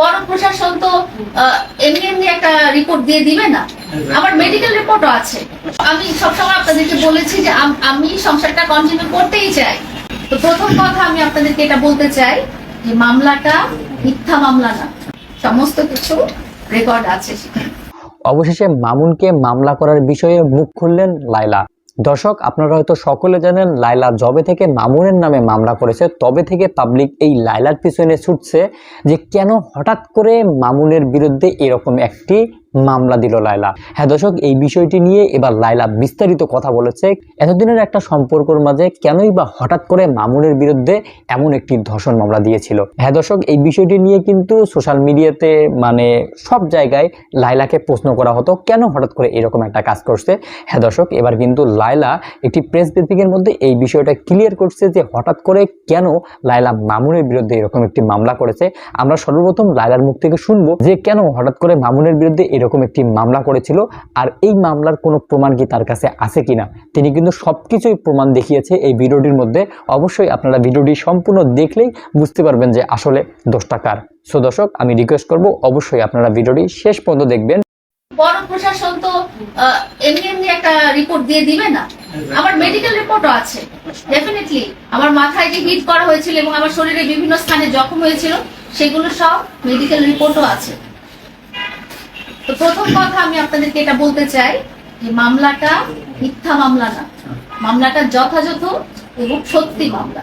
বড় প্রশাসন তো এমনি এমনি একটা রিপোর্ট দিয়ে দিবে না। আমার মেডিকেল রিপোর্টও আছে। আমি সবসময় আপনাদেরকে বলেছি যে আমি সংসারটা কন্টিনিউ করতেই চাই। তো প্রথম কথা আমি আপনাদেরকে এটা বলতে চাই যে মামলাটা মিথ্যা মামলা না। সমস্ত কিছু রেকর্ড আছে অবশেষে মামুনকে মামলা করার বিষয়ে মুখ খুললেন লাইলা দর্শক, আপনারা হয়তো সকলে জানেন লাইলা জবে থেকে মামুনের নামে মামলা করেছে, তবে থেকে পাবলিক এই লাইলার পিছনে ছুটছে যে কেন হঠাৎ করে মামুনের বিরুদ্ধে এরকম একটি মামলা দিল লাইলা হ্যাঁ দর্শক, এই বিষয়টি নিয়ে এবার লাইলা বিস্তারিত কথা বলেছে। এতদিনের একটা সম্পর্কের মাঝে কেনই বা হঠাৎ করে মামুনের বিরুদ্ধে এমন একটি ধর্ষণ মামলা দিয়েছিল? হ্যাঁ দর্শক, এই বিষয়টি নিয়ে কিন্তু সোশ্যাল মিডিয়াতে মানে সব জায়গায় লাইলাকে প্রশ্ন করা হতো, কেন হঠাৎ করে এরকম একটা কাজ করছে? হ্যাঁ দর্শক, এবার কিন্তু লাইলা একটি প্রেস ব্রিফিংয়ের মধ্যে এই বিষয়টা ক্লিয়ার করছে যে হঠাৎ করে কেন লাইলা মামুনের বিরুদ্ধে এরকম একটি মামলা করেছে। আমরা সর্বপ্রথম লাইলার মুখ থেকে শুনব যে কেন হঠাৎ করে মামুনের বিরুদ্ধে এরকম একটি মামলা করেছিল, আর এই মামলার কোনো প্রমাণ কি তার কাছে আছে কিনা, তিনি কিন্তু সবকিছুই প্রমাণ দেখিয়েছে এই ভিডিওটির মধ্যে। অবশ্যই আপনারা ভিডিওটি সম্পূর্ণ দেখলেই বুঝতে পারবেন যে আসলে দোষটা কার। সো দর্শক, আমি রিকোয়েস্ট করব, অবশ্যই আপনারা ভিডিওটি শেষ পর্যন্ত দেখবেন। না। আমার মাথায় সেগুলো সব মেডিকেল রিপোর্টও আছে। তো প্রথম কথা আমি আপনাদেরকে এটা বলতে চাই যে মামলাটা মিথ্যা মামলা না। মামলাটা যথাযথ এবং সত্যি মামলা।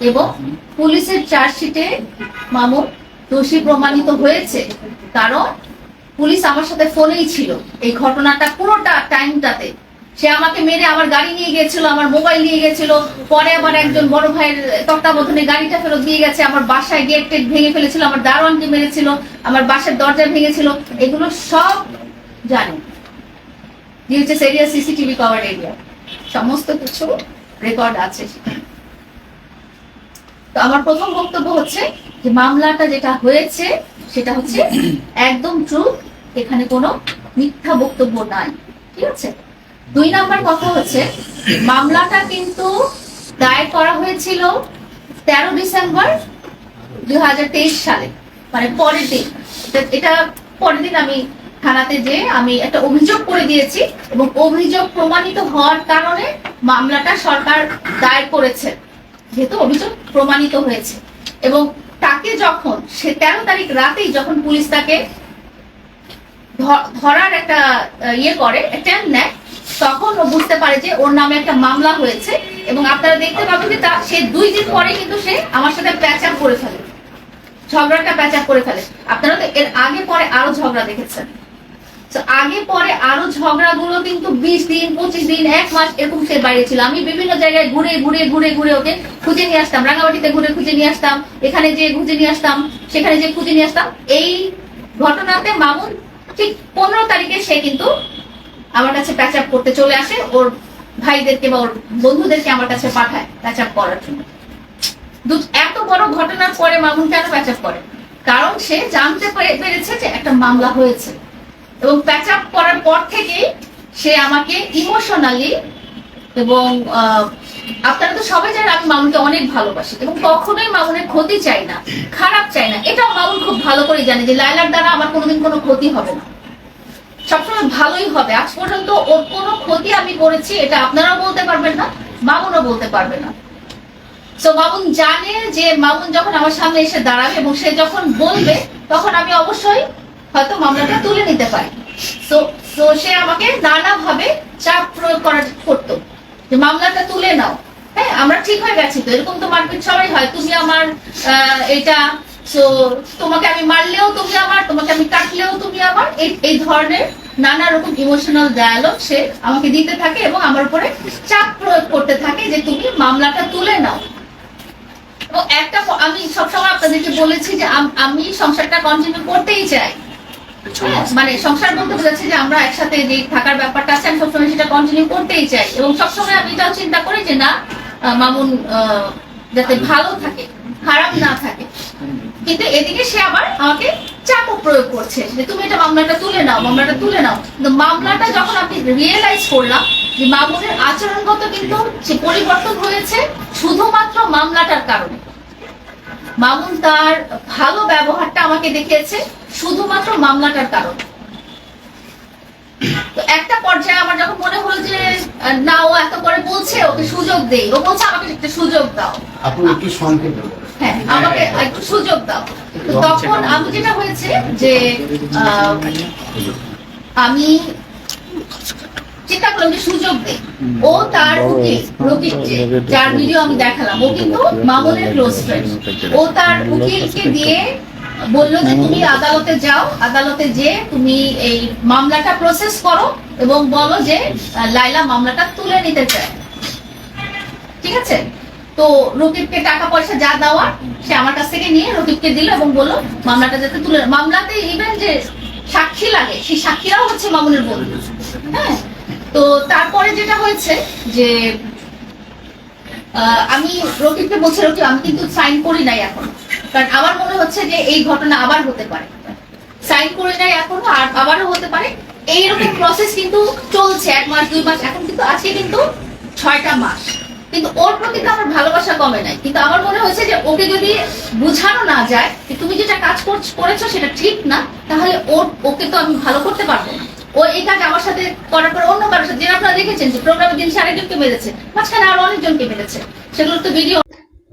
এবং পুলিশের চার্জশিটে মামুন দোষী প্রমাণিত হয়েছে। কারণ পুলিশ আমার সাথে ফোনেই ছিল। এই ঘটনাটা পুরোটা টাইমটাতে সে আমাকে মেরে আমার গাড়ি নিয়ে গেছিল, আমার মোবাইল নিয়ে গেছিল। পরে আবার একজন বড় ভাইয়ের তত্ত্বাবধানে গাড়িটা ফেরত দিয়ে গেছে, আমার বাসায় গেট টেট ভেঙে ফেলেছিল, আমার দারোয়ানকে মেরেছিল, আমার বাসার দরজা ভেঙেছিল। এগুলো সব জানি। ডিউচেস এরিয়া সিসিটিভি কভার এরিয়া সমস্ত কিছু রেকর্ড আছে। তো আমার প্রথম বক্তব্য হচ্ছে যে মামলাটা যেটা হয়েছে, সেটা হচ্ছে একদম ট্রু এখানে কোনো মিথ্যা বক্তব্য নাই। ঠিক আছে? দুই নাম্বার কথা হচ্ছে, মামলাটা কিন্তু দায়ের করা হয়েছিল তেরো ডিসেম্বর দুই হাজার তেইশ সালে মানে পরের দিন। এটা- পরের দিন আমি থানাতে যে আমি একটা অভিযোগ করে দিয়েছি এবং অভিযোগ প্রমাণিত হওয়ার কারণে মামলাটা সরকার দায়ের করেছে, যেহেতু অভিযোগ প্রমাণিত হয়েছে। এবং তাকে যখন, সে তেরো তারিখ রাতেই যখন পুলিশ তাকে ধরার একটা ইয়ে করে অ্যাটেম্প নেয় তখন ও বুঝতে পারে যে ওর নামে একটা মামলা হয়েছে এবং আপনারা দেখতে পাবেন যে তা, সে দুই দিন পরে কিন্তু সে আমার সাথে প্যাচ আপ করে ফেলে। ঝগড়াটা প্যাচ আপ করে ফেলে। আপনারা তো এর আগে পরে আরও ঝগড়া দেখেছেন। আগে পরে আরও ঝগড়াগুলো কিন্তু বিশ দিন, পঁচিশ দিন, এক মাস এরকম সে বাইরে ছিল। আমি বিভিন্ন জায়গায় ঘুরে ঘুরে ঘুরে ঘুরে ওকে খুঁজে নিয়ে আসতাম। রাঙামাটিতে ঘুরে খুঁজে নিয়ে আসতাম। এখানে যে খুঁজে নিয়ে আসতাম। সেখানে যে খুঁজে নিয়ে আসতাম। এই ঘটনাতে মামুন ঠিক পনেরো তারিখে সে কিন্তু আমার কাছে প্যাচ আপ করতে চলে আসে, ওর ভাইদেরকে বা ওর বন্ধুদেরকে আমার কাছে পাঠায় প্যাচ আপ করার জন্য। এত বড় ঘটনার পরে মামুন কেন প্যাচ আপ করে? কারণ সে জানতে পেরে- পেরেছে যে একটা মামলা হয়েছে। এবং প্যাচ আপ করার পর থেকেই সে আমাকে ইমোশনালি এবং আপনারা তো সবাই জানেন আমি মামুনকে অনেক ভালোবাসি। এবং কখনোই মামুনের ক্ষতি চাই না, খারাপ চাই না। এটাও মামুন খুব ভালো করে জানে যে লাইলার দ্বারা আমার কোনোদিন কোনো ক্ষতি হবে না। সবসময় ভালোই হবে। আজ পর্যন্ত ওর কোনো ক্ষতি আমি করেছি, এটা আপনারাও বলতে পারবেন না, মামুনও বলতে পারবে না। তো মামুন জানে যে মামুন যখন আমার সামনে এসে দাঁড়াবে এবং সে যখন বলবে, তখন আমি অবশ্যই হয়তো মামলাটা তুলে নিতে পারি। সে আমাকে নানাভাবে চাপ প্রয়োগ করা করতো যে মামলাটা তুলে নাও। হ্যাঁ আমরা ঠিক হয়ে গেছি তো, এরকম তো মারপিট সবাই হয়। তুমি আমার এটা তো তোমাকে আমি মারলেও তুমি আমার, তোমাকে আমি কাটলেও তুমি আমার এই ধরনের নানা রকম ইমোশনাল ডায়ালগ সে আমাকে দিতে থাকে এবং আমার উপরে চাপ প্রয়োগ করতে থাকে যে তুমি মামলাটা তুলে নাও। এবং একটা আমি সবসময় আপনাদেরকে বলেছি যে আমি সংসারটা কন্টিনিউ করতেই চাই। হ্যাঁ, মানে সংসার বলতে বোঝাচ্ছে যে আমরা একসাথে যে থাকার ব্যাপারটা আছে আমি সবসময় সেটা কন্টিনিউ করতেই চাই। এবং সবসময় আমি এটাও চিন্তা করি যে না মামুন আহ, যাতে ভালো থাকে খারাপ না থাকে। কিন্তু এদিকে সে আবার আমাকে চাপও প্রয়োগ করছে যে তুমি এটা মামলাটা তুলে নাও মামলাটা তুলে নাও। কিন্তু মামলাটা যখন আপনি রিয়েলাইজ করলাম যে মামুনের আচরণগত কিন্তু যে পরিবর্তন হয়েছে শুধুমাত্র মামলাটার কারণে। মামুন তার ভালো ব্যবহারটা আমাকে দেখিয়েছে শুধুমাত্র মামলাটার কারণে। তো একটা পর্যায়ে আমার যখন মনে হলো যে না ও এত করে বলছে ওকে সুযোগ দেই। ও বলছে আমাকে একটা সুযোগ দাও। আপনি একটু সংক্ষেপে হ্যাঁ আমাকে একটু সুযোগ দাও। তখন আমি যেটা হয়েছে যে আমি চিন্তা করলাম যে সুযোগ দেই ও তার উকিল রকিব যার ভিডিও আমি দেখালাম ও কিন্তু মামুনের ক্লোজ ফ্রেন্ড ও তার উকিলকে দিয়ে বলল যে তুমি আদালতে যাও আদালতে যে তুমি এই মামলাটা প্রসেস করো এবং বলো যে লাইলা মামলাটা তুলে নিতে চায়। ঠিক আছে? তো রকিবকে টাকা পয়সা যা দেওয়ার, সে আমার কাছ থেকে নিয়ে রকিবকে দিল এবং বলল, মামলাটা যাতে তুলে, মামলাতে ইভেন যে সাক্ষী লাগে, সেই সাক্ষীরাও হচ্ছে মামুনের বন্ধু হ্যাঁ? তো তারপরে যেটা হয়েছে যে আমি রকিবকে বলছি, রকিব, আমি কিন্তু সাইন করি নাই এখন। কারণ আমার মনে হচ্ছে যে এই ঘটনা আবার হতে পারে। সাইন করে নাই এখনও, আর আবারও হতে পারে। এইরকম প্রসেস কিন্তু চলছে, এক মাস, দুই মাস, এখন কিন্তু আজকে কিন্তু ছয়টা মাস। কিন্তু ওর প্রতি তো আমার ভালোবাসা কমে নাই। কিন্তু আমার মনে হয়েছে যে ওকে যদি বুঝানো না যায়, যে তুমি যেটা কাজ করছ- সেটা ঠিক না, তাহলে ওর ওকে তো আমি ভালো করতে পারব না। ও এই কাজ আমার সাথে করার পর অন্য কারোর সাথে আপনারা দেখেছেন যে প্রোগ্রামের দিন সে আরেকজনকে মেরেছে, মাঝখানে আরও অনেকজনকে মেরেছে। সেগুলো তো ভিডিও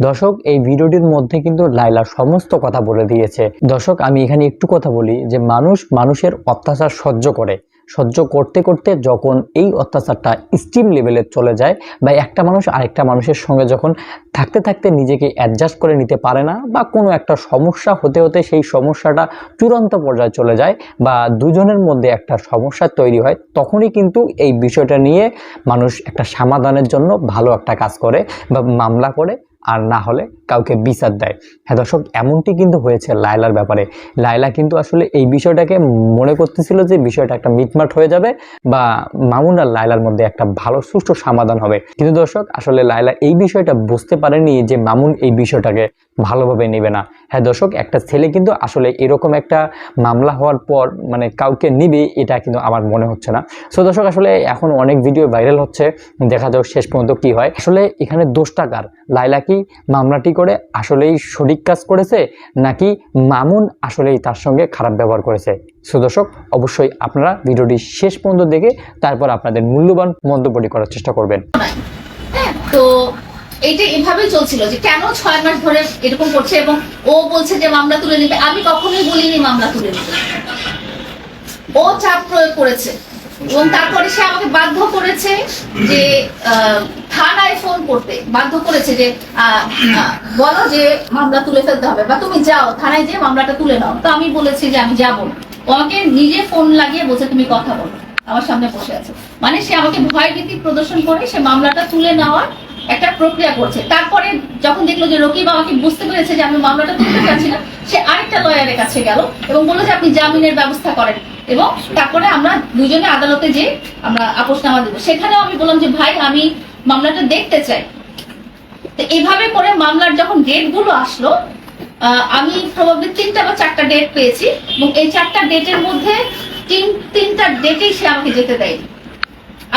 দর্শক, এই ভিডিওটির মধ্যে কিন্তু লাইলা সমস্ত কথা বলে দিয়েছে। দর্শক, আমি এখানে একটু কথা বলি যে মানুষ মানুষের অত্যাচার সহ্য করে। সহ্য করতে করতে যখন এই অত্যাচারটা স্টিম লেভেলে চলে যায়, বা একটা মানুষ আরেকটা মানুষের সঙ্গে যখন থাকতে থাকতে নিজেকে অ্যাডজাস্ট করে নিতে পারে না, বা কোনো একটা সমস্যা হতে হতে সেই সমস্যাটা চূড়ান্ত পর্যায়ে চলে যায়, বা দুজনের মধ্যে একটা সমস্যা তৈরি হয়, তখনই কিন্তু এই বিষয়টা নিয়ে মানুষ একটা সমাধানের জন্য ভালো একটা কাজ করে, বা মামলা করে আর না হলে কাউকে বিচার দেয়। হ্যাঁ দর্শক, এমনটি কিন্তু হয়েছে লায়লার ব্যাপারে। লায়লা কিন্তু আসলে এই বিষয়টাকে মনে করতেছিল যে বিষয়টা একটা মিটমাট হয়ে যাবে বা মামুন আর লায়লার মধ্যে একটা ভালো সুষ্ঠু সমাধান হবে। কিন্তু দর্শক, আসলে লায়লা এই বিষয়টা বুঝতে পারেনি যে মামুন এই বিষয়টাকে ভালোভাবে নেবে না। হ্যাঁ দর্শক, একটা ছেলে কিন্তু আসলে এরকম একটা মামলা হওয়ার পর মানে কাউকে নিবে, এটা কিন্তু আমার মনে হচ্ছে না। সো, দর্শক, আসলে এখন অনেক ভিডিও ভাইরাল হচ্ছে। দেখা যাক শেষ পর্যন্ত কি হয়। আসলে এখানে দোষটা কার? লাইলা কি মামলাটি করে আসলেই সঠিক কাজ করেছে, নাকি মামুন আসলেই তার সঙ্গে খারাপ ব্যবহার করেছে? সো দর্শক অবশ্যই আপনারা ভিডিওটি শেষ পর্যন্ত দেখে তারপর আপনাদের মূল্যবান মন্তব্যটি করার চেষ্টা করবেন। তো এইটা এভাবেই চলছিল যে কেন ছয় মাস ধরে এরকম করছে এবং ও বলছে যে মামলা তুলে নিবে? আমি কখনোই বলিনি মামলা তুলে নিবে ও চাপ প্রয়োগ করেছে এবং তারপরে সে আমাকে বাধ্য করেছে যে ফোন করতে বাধ্য করেছে যে বলো যে মামলা তুলে ফেলতে হবে বা তুমি যাও, থানায় যে মামলাটা তুলে নাও। তো আমি বলেছি যে আমি যাব আমাকে নিজে ফোন লাগিয়ে বলছে, তুমি কথা বলো। আমার সামনে বসে আছে। মানে সে আমাকে ভয় ভীতি প্রদর্শন করে, সে মামলাটা তুলে নেওয়ার একটা প্রক্রিয়া করছে। তারপরে যখন দেখল যে রকিব আমাকে বুঝতে পেরেছে যে আমি মামলাটা তুলতে পারছি না, সে আরেকটা লয়ারের কাছে গেল এবং বলল যে, আপনি জামিনের ব্যবস্থা করেন। এবং তারপরে আমরা দুজনে আদালতে যে আমরা আপোষনামা দেবো। সেখানেও আমি বললাম যে, ভাই, আমি মামলাটা দেখতে চাই। তো এইভাবে করে মামলার যখন ডেটগুলো আসলো আমি প্রবাবলি তিনটা বা চারটা ডেট পেয়েছি এবং এই চারটা ডেটের মধ্যে তিন, তিনটা ডেটেই সে আমাকে যেতে দেয়নি।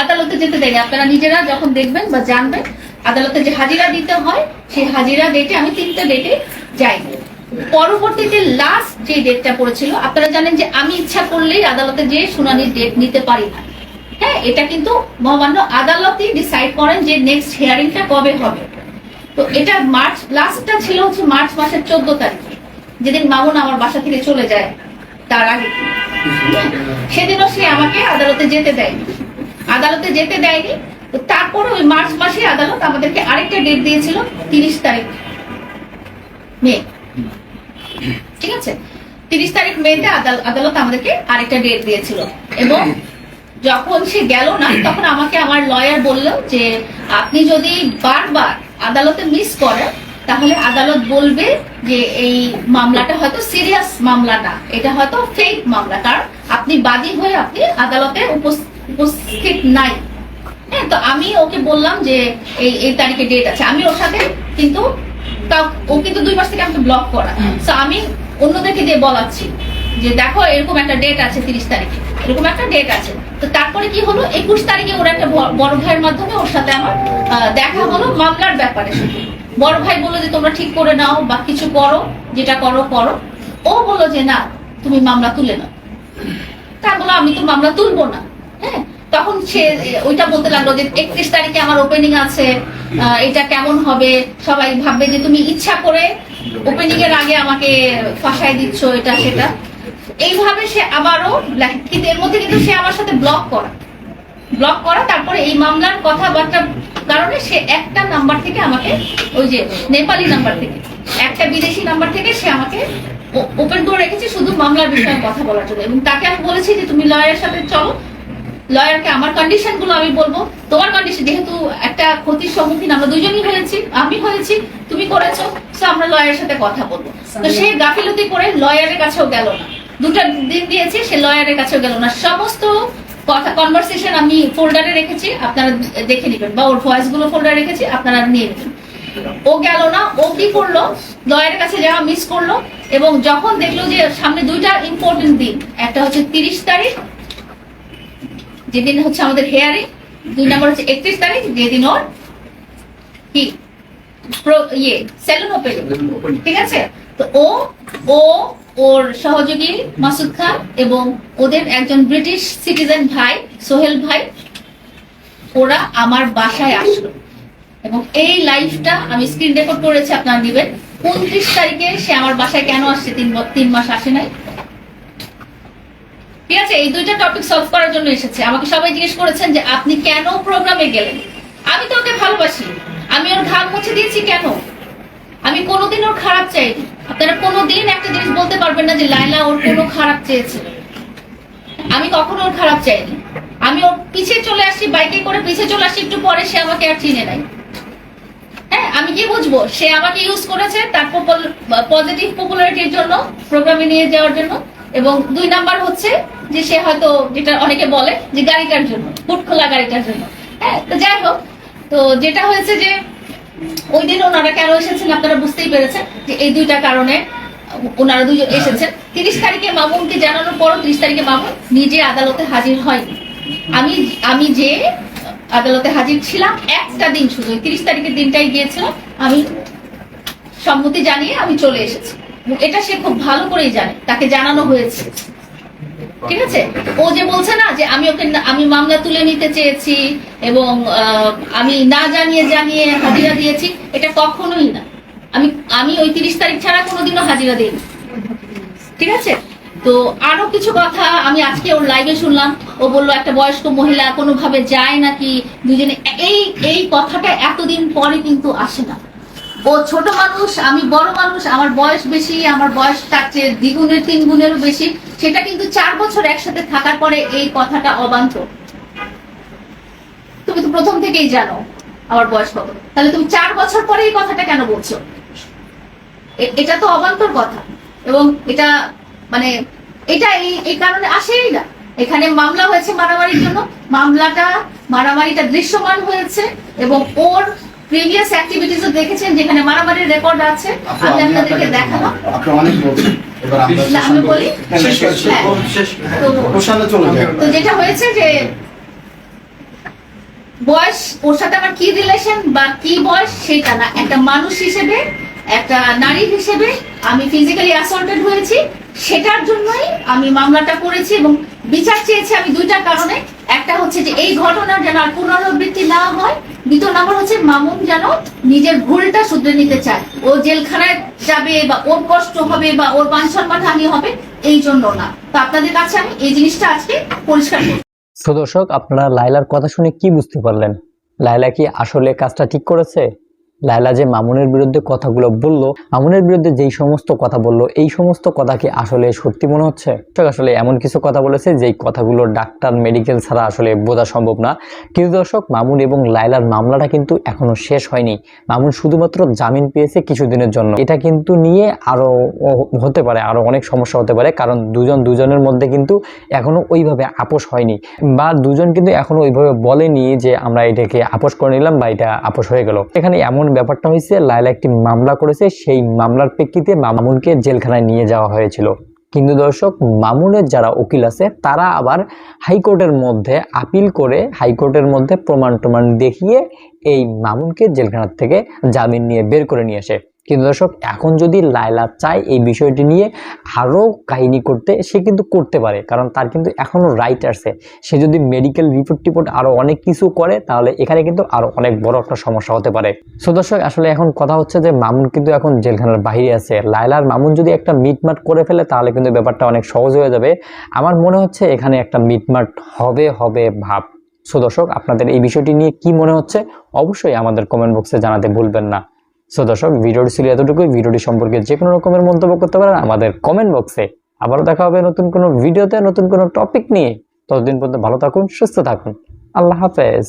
আদালতে যেতে দেয়নি। আপনারা নিজেরা যখন দেখবেন বা জানবেন, আদালতে যে হাজিরা দিতে হয়, সেই হাজিরা ডেটে আমি তিনটা ডেটে যাইনি। পরবর্তীতে লাস্ট যে ডেটটা পড়েছিল, আপনারা জানেন যে আমি ইচ্ছা করলেই আদালতে যেয়ে শুনানির ডেট নিতে পারি না। হ্যাঁ এটা কিন্তু মহামান্য আদালতই ডিসাইড করেন যে নেক্সট হিয়ারিংটা কবে হবে। তো এটা মার্চ লাস্টটা ছিল হচ্ছে মার্চ মাসের চোদ্দ তারিখে। যেদিন মামুন আমার বাসা থেকে চলে যায়, তার আগে। সেদিনও সে আমাকে আদালতে যেতে দেয়নি। আদালতে যেতে দেয়নি, তো তারপরে ওই মার্চ মাসে আদালত আমাদেরকে আরেকটা ডেট দিয়েছিল, তিরিশ তারিখ মে। ঠিক আছে? তিরিশ তারিখ মেতে আদালত আমাদেরকে আরেকটা ডেট দিয়েছিল। এবং যখন সে গেল না তখন আমাকে আমার লয়ার বলল যে আপনি যদি বারবার আদালতে মিস করেন তাহলে আদালত বলবে যে এই মামলাটা হয়তো সিরিয়াস মামলা না এটা হয়তো ফেক মামলা কারণ আপনি বাদী হয়ে আপনি আদালতে উপস্থিত নাই। হ্যাঁ তো আমি ওকে বললাম যে এই এই তারিখে ডেট আছে। আমি ওর সাথে কিন্তু ও কিন্তু দুই মাস থেকে আমাকে ব্লক করা তো আমি অন্যদেরকে দিয়ে বলাচ্ছি যে দেখো এরকম একটা ডেট আছে তিরিশ তারিখে, এরকম একটা ডেট আছে। তো তারপরে কি হলো? একুশ তারিখে ওর একটা বড় ভাইয়ের মাধ্যমে ওর সাথে আমার দেখা হলো মামলার ব্যাপারে। শুধু বড় ভাই বলল যে তোমরা ঠিক করে নাও বা কিছু করো, যেটা করো করো। ও বলল যে না, তুমি মামলা তুলে নাও। তা বলল, আমি তো মামলা তুলবো না। হ্যাঁ? তখন সে ওইটা বলতে লাগল যে একত্রিশ তারিখে আমার ওপেনিং আছে এটা কেমন হবে? সবাই ভাববে যে তুমি ইচ্ছা করে ওপেনিং এর আগে আমাকে ফাঁসাই দিচ্ছ, এটা, সেটা। এইভাবে সে আবারও কিন্তু এর মধ্যে কিন্তু সে আমার সাথে ব্লক করা। ব্লক করা তারপরে এই মামলার কথাবার্তার কারণে সে একটা নাম্বার থেকে আমাকে ওই যে নেপালি নাম্বার থেকে একটা বিদেশি নাম্বার থেকে সে আমাকে ওপেন করে রেখেছে শুধু মামলার বিষয়ে কথা বলার জন্য। এবং তাকে আমি বলেছি যে তুমি লয়ারের সাথে চলো। লয়ারকে আমার কন্ডিশনগুলো আমি বলব। তোমার কন্ডিশন যেহেতু একটা ক্ষতির সম্মুখীন আমরা দুজনই হয়েছি আমি হয়েছি তুমি করেছ আমরা লয়ারের সাথে কথা বলব। তো সে গাফিলতি করে লয়ারের কাছেও গেল না। দুটা দিন দিয়েছে সে লয়ারের কাছেও গেল না। সমস্ত কথা কনভারসেশন আমি ফোল্ডারে রেখেছি আপনারা দেখে নেবেন বা ওর ভয়েসগুলো ফোল্ডারে রেখেছি আপনারা নিয়ে নেবেন। ও গেল না ও কি করল? লয়ারের কাছে যাওয়া মিস করল এবং যখন দেখল যে সামনে দুইটা ইম্পর্টেন্ট দিন একটা হচ্ছে তিরিশ তারিখ যেদিন হচ্ছে আমাদের হেয়ারিং দুই নম্বর হচ্ছে একত্রিশ তারিখ যেদিন ওর কি? ইয়ে সেলুন ওপেন ঠিক আছে? তো ও ও ওর সহযোগী মাসুদ খান এবং ওদের একজন ব্রিটিশ সিটিজেন ভাই, সোহেল ভাই, ওরা আমার বাসায় আসলো। এবং এই লাইফটা আমি স্ক্রিন রেকর্ড করেছি, আপনারা দিবেন উনত্রিশ তারিখে সে আমার বাসায় কেন আসছে? তিন তিন মাস আসে নাই। ঠিক আছে, এই দুইটা টপিক সলভ করার জন্য এসেছে। আমাকে সবাই জিজ্ঞেস করেছেন যে, আপনি কেন প্রোগ্রামে গেলেন? আমি তো ওকে ভালোবাসি। আমি ওর ঘাম মুছে দিয়েছি কেন? আমি কোনোদিন ওর খারাপ চাইনি। আপনারা কোনোদিন একটা জিনিস বলতে পারবেন না যে লাইলা ওর কোনো খারাপ চেয়েছিল আমি কখনো ওর খারাপ চাইনি। আমি ওর পিছে চলে আসি, বাইকে করে পিছে চলে আসি, একটু পরে সে আমাকে আর চিনে নাই। হ্যাঁ আমি কি বুঝব? সে আমাকে ইউজ করেছে তার পজিটিভ পপুলারিটির জন্য প্রোগ্রামে নিয়ে যাওয়ার জন্য। এবং দুই নাম্বার হচ্ছে যে সে হয়তো যেটা অনেকে বলে যে গাড়িটার জন্য ফুট খোলা গাড়িটার জন্য। হ্যাঁ তো যাই হোক, তো যেটা হয়েছে যে ওই দিন ওনারা কেন এসেছেন আপনারা বুঝতেই পেরেছেন যে এই দুইটা কারণে ওনারা দুজন এসেছেন। তিরিশ তারিখে মামুনকে জানানোর তিরিশ তারিখে মামুন নিজে আদালতে হাজির হয়নি। আমি আমি যে আদালতে হাজির ছিলাম, একটা দিন শুধু তিরিশ তারিখের দিনটাই গিয়েছিলাম আমি সম্মতি জানিয়ে আমি চলে এসেছি। এটা সে খুব ভালো করেই জানে, তাকে জানানো হয়েছে। ঠিক আছে? ও যে বলছে না যে আমি ওকে আমি মামলা তুলে নিতে চেয়েছি এবং আমি না জানিয়ে জানিয়ে হাজিরা দিয়েছি, এটা কখনোই না। আমি আমি ওই তিরিশ তারিখ ছাড়া কোনোদিনও হাজিরা দিইনি। ঠিক আছে? তো আরও কিছু কথা আমি আজকে ওর লাইভে শুনলাম। ও বলল, একটা বয়স্ক মহিলা কোনোভাবে যায় নাকি? দুজনে, এই এই কথাটা এতদিন পরে কিন্তু আসে না। ও ছোট মানুষ, আমি বড় মানুষ, আমার বয়স বেশি, আমার বয়স তার চেয়ে দ্বিগুণের তিন গুণেরও বেশি। সেটা কিন্তু চার বছর একসাথে থাকার পরে এই কথাটা অবান্তর তুমি তো প্রথম থেকেই জানো আমার বয়স কত। তাহলে তুমি চার বছর পরে এই কথাটা কেন বলছো? এটা তো অবান্তর কথা। এবং এটা মানে এটা এই এই কারণে আসেই না। এখানে মামলা হয়েছে মারামারির জন্য। মামলাটা, মারামারিটা দৃশ্যমান হয়েছে এবং ওর প্রিভিয়াস অ্যাক্টিভিটিসও দেখেছেন যেখানে মারামারির রেকর্ড আছে আমি আপনাদেরকে আপনি অনেক বলছেন। আমি বলি হ্যাঁ, হ্যাঁ, যান। তো যেটা হয়েছে যে বয়স ওর সাথে আমার কি রিলেশন বা কি বয়স সেটা না একটা মানুষ হিসেবে একটা নারী হিসেবে আমি ফিজিক্যালি অ্যাসল্টেড হয়েছি। সেটার জন্যই আমি মামলাটা করেছি এবং বিচার চেয়েছি আমি দুইটা কারণে। একটা হচ্ছে যে এই ঘটনার যেন আর পুনরাবৃত্তি না হয়। দ্বিতীয় নম্বর হচ্ছে মামুন যেন নিজের ভুলটা শুধরে নিতে চায়। ও জেলখানায় যাবে বা ওর কষ্ট হবে বা ওর মান সম্মান হানি হবে, এই জন্য না। তো আপনাদের কাছে আমি এই জিনিসটা আজকে পরিষ্কার তো দর্শক, আপনারা লাইলার কথা শুনে কি বুঝতে পারলেন? লাইলা কি আসলে কাজটা ঠিক করেছে? লাইলা যে মামুনের বিরুদ্ধে কথাগুলো বলল, মামুনের বিরুদ্ধে যেই সমস্ত কথা বলল, এই সমস্ত কথা কি আসলে সত্যি মনে হচ্ছে? আসলে এমন কিছু কথা বলেছে যেই কথাগুলো ডাক্তার, মেডিকেল ছাড়া আসলে বোঝা সম্ভব না। কিন্তু দর্শক, মামুন এবং লাইলার মামলাটা কিন্তু এখনও শেষ হয়নি। মামুন শুধুমাত্র জামিন পেয়েছে কিছুদিনের জন্য। এটা কিন্তু নিয়ে আরও হতে পারে, আরও অনেক সমস্যা হতে পারে, কারণ দুজন দুজনের মধ্যে কিন্তু এখনও ওইভাবে আপোষ হয়নি। বা দুজন কিন্তু এখনও ওইভাবে বলেনি যে আমরা এটাকে আপোষ করে নিলাম বা এটা আপোষ হয়ে গেল। এখানে এমন ব্যাপারটা হয়েছে লাইলা একটি মামলা করেছে, সেই মামলার প্রেক্ষিতে মামুনকে জেলখানায় নিয়ে যাওয়া হয়েছিল। কিন্তু দর্শক, মামুনের যারা উকিল আছে, তারা আবার হাইকোর্টের মধ্যে আপিল করে হাইকোর্টের মধ্যে প্রমাণ টমাণ দেখিয়ে এই মামুনকে জেলখানার থেকে জামিন নিয়ে বের করে নিয়ে আসে। কিন্তু দর্শক, এখন যদি লায়লা চায় এই বিষয়টি নিয়ে আরও কাহিনী করতে, সে কিন্তু করতে পারে। কারণ তার কিন্তু এখনও রাইট আছে সে যদি মেডিকেল রিপোর্ট টিপোর্ট আরও অনেক কিছু করে, তাহলে এখানে কিন্তু আরও অনেক বড় একটা সমস্যা হতে পারে। সো দর্শক, আসলে এখন কথা হচ্ছে যে, মামুন কিন্তু এখন জেলখানার বাইরে আছে। লায়লার মামুন যদি একটা মিটমাট করে ফেলে, তাহলে কিন্তু ব্যাপারটা অনেক সহজ হয়ে যাবে। আমার মনে হচ্ছে এখানে একটা মিটমাট হবে হবে ভাব। সো দর্শক, আপনাদের এই বিষয়টি নিয়ে কি মনে হচ্ছে, অবশ্যই আমাদের কমেন্ট বক্সে জানাতে ভুলবেন না। সো দর্শক, ভিডিওটি ছিল এতটুকুই। ভিডিওটি সম্পর্কে যে কোনো রকমের মন্তব্য করতে পারেন আমাদের কমেন্ট বক্সে আবারও দেখা হবে নতুন কোনো ভিডিওতে, নতুন কোনো টপিক নিয়ে। ততদিন পর্যন্ত ভালো থাকুন, সুস্থ থাকুন। আল্লাহ হাফেজ।